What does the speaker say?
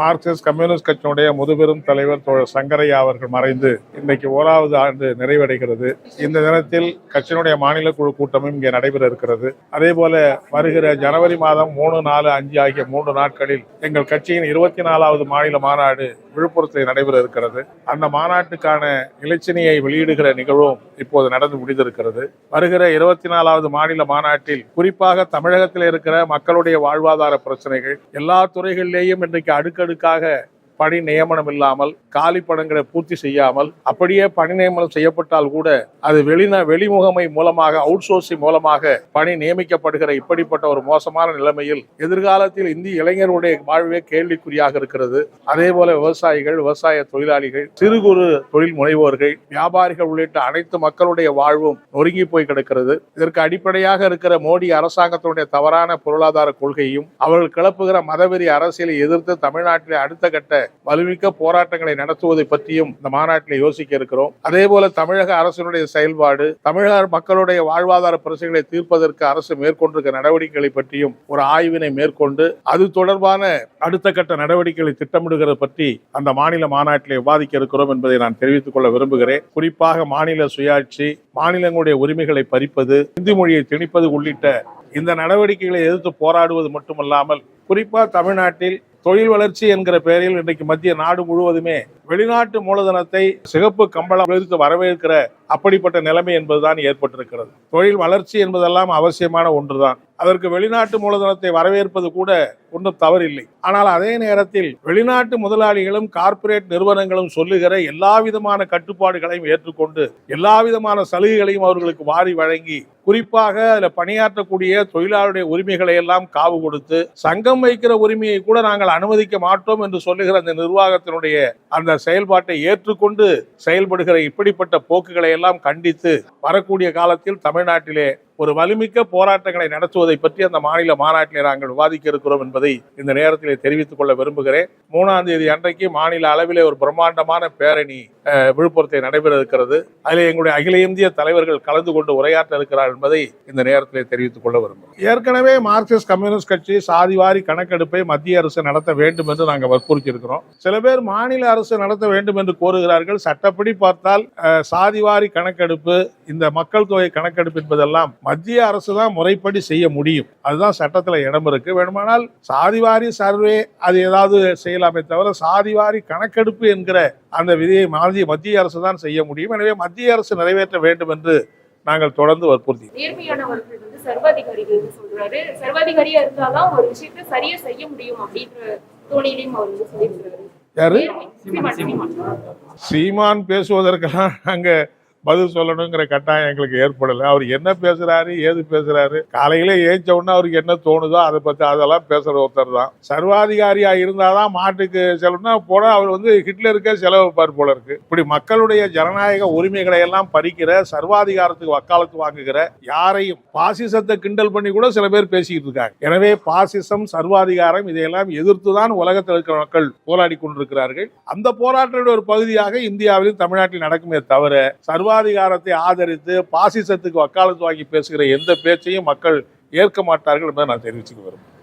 Marxist communist கட்சியினுடைய முதுபெரும் தலைவர் தோழர் சங்கரையா அவர்கள் மறைந்து இன்னைக்கு ஓராவது ஆண்டு நிறைவடைகிறது. இந்த தினத்தில் கட்சியினுடைய மாநில குழு கூட்டமும் இங்கே நடைபெற இருக்கிறது. அதே போல வருகிற ஜனவரி மாதம் மூணு நாலு அஞ்சு ஆகிய மூன்று நாட்களில் எங்கள் கட்சியின் இருபத்தி நாலாவது மாநில மாநாடு விழுப்புரத்தில் நடைபெற இருக்கிறது. அந்த மாநாட்டுக்கான இலச்சினையை வெளியிடுகிற நிகழ்வும் இப்போது நடந்து முடிந்திருக்கிறது. வருகிற இருபத்தி நாலாவது மாநில மாநாட்டில் குறிப்பாக தமிழகத்தில் இருக்கிற மக்களுடைய வாழ்வாதார பிரச்சனைகள் எல்லா துறைகளிலேயும் இன்றைக்கு அடுக்கடுக்காக பணி நியமனம் இல்லாமல் காலி பணங்களை பூர்த்தி செய்யாமல் அப்படியே பணி நியமனம் செய்யப்பட்டால் கூட அது வெளிந வெளிமுகமை மூலமாக அவுட் சோர்சிங் மூலமாக பணி நியமிக்கப்படுகிற இப்படிப்பட்ட ஒரு மோசமான நிலைமையில் எதிர்காலத்தில் இந்திய இளைஞர்களுடைய வாழ்வே கேள்விக்குறியாக இருக்கிறது. அதே போல விவசாயிகள் விவசாய தொழிலாளிகள் சிறு குறு தொழில் முனைவோர்கள் வியாபாரிகள் உள்ளிட்ட அனைத்து மக்களுடைய வாழ்வும் நொறுங்கி போய் கிடக்கிறது. இதற்கு அடிப்படையாக இருக்கிற மோடி அரசாங்கத்தினுடைய தவறான பொருளாதார கொள்கையும் அவர்கள் கிளப்புகிற மதவெறி அரசியலை எதிர்த்து தமிழ்நாட்டிலே அடுத்த கட்ட வலுமிக்க போராட்டங்களை நடத்துவதை பற்றியும் இந்த மாநாட்டில் யோசிக்க இருக்கிறோம். அதே போல தமிழக அரசினுடைய செயல்பாடு தமிழக மக்களுடைய வாழ்வாதார பிரச்சனைகளை தீர்ப்பதற்கு அரசு மேற்கொண்டிருக்கிற நடவடிக்கைகளை பற்றியும் ஒரு ஆய்வினை மேற்கொண்டு அது தொடர்பான அடுத்த கட்ட நடவடிக்கைகளை திட்டமிடுகிறது பற்றி அந்த மாநில மாநாட்டில் விவாதிக்க இருக்கிறோம் என்பதை நான் தெரிவித்துக் கொள்ள விரும்புகிறேன். குறிப்பாக மாநில சுயாட்சி மாநிலங்களுடைய உரிமைகளை பறிப்பது இந்தி மொழியை திணிப்பது உள்ளிட்ட இந்த நடவடிக்கைகளை எதிர்த்து போராடுவது மட்டுமல்லாமல் குறிப்பாக தமிழ்நாட்டில் தொழில் வளர்ச்சி என்கிற பெயரில் இன்றைக்கு மத்திய நாடு முழுவதுமே வெளிநாட்டு மூலதனத்தை சிகப்பு கம்பளம் எதிர்த்து வரவேற்கிற அப்படிப்பட்ட நிலைமை என்பதுதான் ஏற்பட்டிருக்கிறது. தொழில் வளர்ச்சி என்பதெல்லாம் அவசியமான ஒன்றுதான். அதற்கு வெளிநாட்டு மூலதனத்தை வரவேற்பது கூட ஒன்றும் தவறில்லை. ஆனால் அதே நேரத்தில் வெளிநாட்டு முதலாளிகளும் கார்ப்பரேட் நிறுவனங்களும் சொல்லுகிற எல்லா விதமான கட்டுப்பாடுகளையும் ஏற்றுக்கொண்டு எல்லா விதமான சலுகைகளையும் அவர்களுக்கு வாரி வழங்கி குறிப்பாக அதில் பணியாற்றக்கூடிய தொழிலாளருடைய உரிமைகளை எல்லாம் காவு கொடுத்து சங்கம் வைக்கிற உரிமையை கூட நாங்கள் அனுமதிக்க மாட்டோம் என்று சொல்லுகிற அந்த நிர்வாகத்தினுடைய அந்த செயல்பாட்டை ஏற்றுக்கொண்டு செயல்படுகிற இப்படிப்பட்ட போக்குகளை எல்லாம் கண்டித்து வரக்கூடிய காலத்தில் தமிழ்நாட்டிலே ஒரு வலிமிக்க போராட்டங்களை நடத்துவதை பற்றி அந்த மாநில மாநாட்டிலே நாங்கள் விவாதிக்க இருக்கிறோம் என்பது இந்த நேரத்தில் தெரிவித்துக் கொள்ள விரும்புகிறேன். மூணாம் தேதி அன்றைக்கு மாநில அளவிலே ஒரு பிரம்மாண்டமான பேரணி விழுப்புரத்தை விழுப்புரத்தில் நடைபெற இருக்கிறது அதில் எங்களுடைய அகில இந்திய தலைவர்கள் கலந்து கொண்டு உரையாற்ற இருக்கிறார் என்பதை இந்த நேரத்தில் தெரிவித்துக் கொள்ள விரும்புகிறேன் ஏற்கனவே மார்க்சிஸ்ட் கம்யூனிஸ்ட் கட்சி சாதிவாரி கணக்கெடுப்பை மத்திய அரசு நடத்த வேண்டும் என்று நாங்கள் வற்புறுத்தி இருக்கிறோம் சில பேர் மாநில அரசு நடத்த வேண்டும் என்று கோருகிறார்கள். சட்டப்படி பார்த்தால் சாதிவாரி கணக்கெடுப்பு இந்த மக்கள் தொகை கணக்கெடுப்பு என்பதெல்லாம் மத்திய அரசு தான் முறைப்படி செய்ய முடியும். அதுதான் சட்டத்தில் இடம் இருக்கு. வேணுமானால் சாதிவாரி சர்வே அது ஏதாவது செய்யலாமே தவிர சாதிவாரி கணக்கெடுப்பு என்கிற அந்த விதியை மத்திய மத்திய அரசு தான் செய்ய முடியும். எனவே மத்திய அரசு நிறைவேற்ற வேண்டும் என்று நாங்கள் தொடர்ந்து வற்புறுத்தி நேர்மையானவர்கள் வந்து சர்வாதிகாரிகள் சொல்றாரு. சர்வாதிகாரியா இருந்தாதான் ஒரு விஷயத்தை சரியா செய்ய முடியும் அப்படின்ற தோணிலையும் அவர் வந்து சொல்லியிருக்கிறாரு. யாரு. சீமான், பேசுவதற்கெல்லாம் நாங்க பதில் சொல்லணுங்கிற கட்டாயம் எங்களுக்கு ஏற்படலை. அவர் என்ன பேசுறாரு ஏது பேசுறாரு காலையில ஏஞ்ச உடனே அவருக்கு என்ன தோணுதோ அதை பத்தி அதெல்லாம் பேசுற ஒருத்தர் தான். சர்வாதிகாரியா இருந்தாதான் மாட்டுக்கு செலவுனா போட அவர் வந்து ஹிட்லருக்கே செலவு வைப்பார் போல இருக்கு. இப்படி மக்களுடைய ஜனநாயக உரிமைகளை எல்லாம் பறிக்கிற சர்வாதிகாரத்துக்கு வக்காலத்து வாங்குகிற யாரையும் பாசிசத்தை கிண்டல் பண்ணி கூட சில பேர் பேசிக்கிட்டு இருக்காங்க. எனவே பாசிசம் சர்வாதிகாரம் இதையெல்லாம் எதிர்த்து தான் உலகத்தில் இருக்கிற மக்கள் போராடி கொண்டிருக்கிறார்கள். அந்த போராட்டத்தினுடைய ஒரு பகுதியாக இந்தியாவிலும் தமிழ்நாட்டில் நடக்குமே தவிர சர்வாதிகாரத்தை ஆதரித்து பாசிசத்துக்கு வக்காலத்து வாங்கி பேசுகிற எந்த பேச்சையும் மக்கள் ஏற்க மாட்டார்கள் என்பதை நான் தெரிவிச்சுக்க விரும்புகிறேன்.